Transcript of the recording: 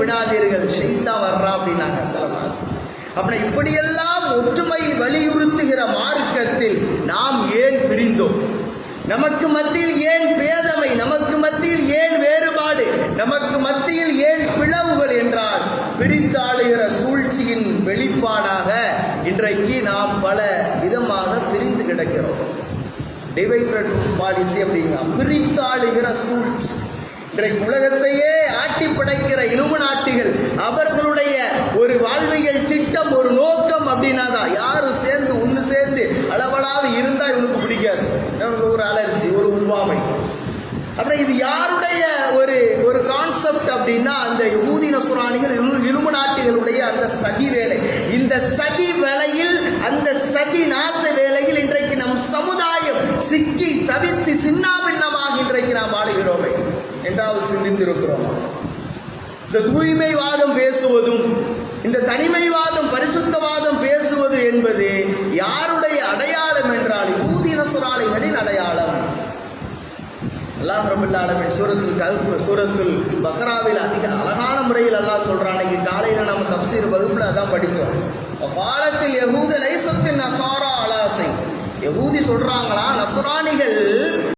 விடாதீர்கள். ஷெய்தா வர்றா அப்படின்னாங்க சலமாஸ் அப்புறம் இப்படியெல்லாம் ஒற்றுமை வலியுறுத்துகிற மார்க்கத்தில் நாம் ஏன் பிரிந்தோம்? நமக்கு மத்தியில் ஏன் பேதமை நமக்கு மத்தியில் ஏன் வேறுபாடு நமக்கு மத்தியில் ஏன் பிளவுகள் என்றால் பிரித்தாளுகிற சூழ்ச்சியின் வெளிப்பாடாக இன்றைக்கு நாம் பல விதமாக பிரிந்து கிடக்கிறோம். டிவைடட் பாலிசி அப்படிங்க பிரித்தாளுகிற சூழ்ச்சி. இன்றைக்கு உலகத்தையே ஆட்டி படைக்கிற இலும்பு நாட்டிகள் அவர்களுடைய ஒரு வாழ்வியல் திட்டம் ஒரு நோக்கம் அப்படின்னா தான் யாரும் சேர்ந்து ஒன்று சேர்ந்து அளவலாவது இருந்தால் இவனுக்கு பிடிக்காது. ஒரு அலர்ஜி ஒரு உருவாமை அப்புறம் இது யாருடைய ஒரு ஒரு கான்செப்ட் அப்படின்னா அந்த ஊதின சுராணிகள் இலும்பு நாட்டிகளுடைய அந்த சதி வேலை. இந்த சதி வேலையில் அந்த சதி நாச வேலையில் இன்றைக்கு நம் சமுதாயம் சிக்கி தவித்து சின்னாபின்னமாக இன்றைக்கு நாம் ஆளுகிறோம் என்றாவது சிந்தித்திருக்கிறோம். இந்த தூய்மைவாதம் பேசுவதும் இந்த தனிமைவாதம் பரிசுத்தவாதம் பேசுவது என்பது யாருடைய அடையாளம் என்றால் ஊதி நசுராணிகளின் அடையாளம். அல்லாஹ் ரபுல்ல ஆலமின் சூரத்துல் கல்ஃப் சூரத்தில் பக்ராவில் அதிக அழகான முறையில் அல்லாஹ் சொல்கிறான் அன்னைக்கு காலையில் நம்ம தப்சீர் வகுப்பில் அதான் படித்தோம் பாலத்தில் யகூத லைசத்தின் நசாரா அலாசை யகூதி சொல்கிறாங்களா நசுராணிகள்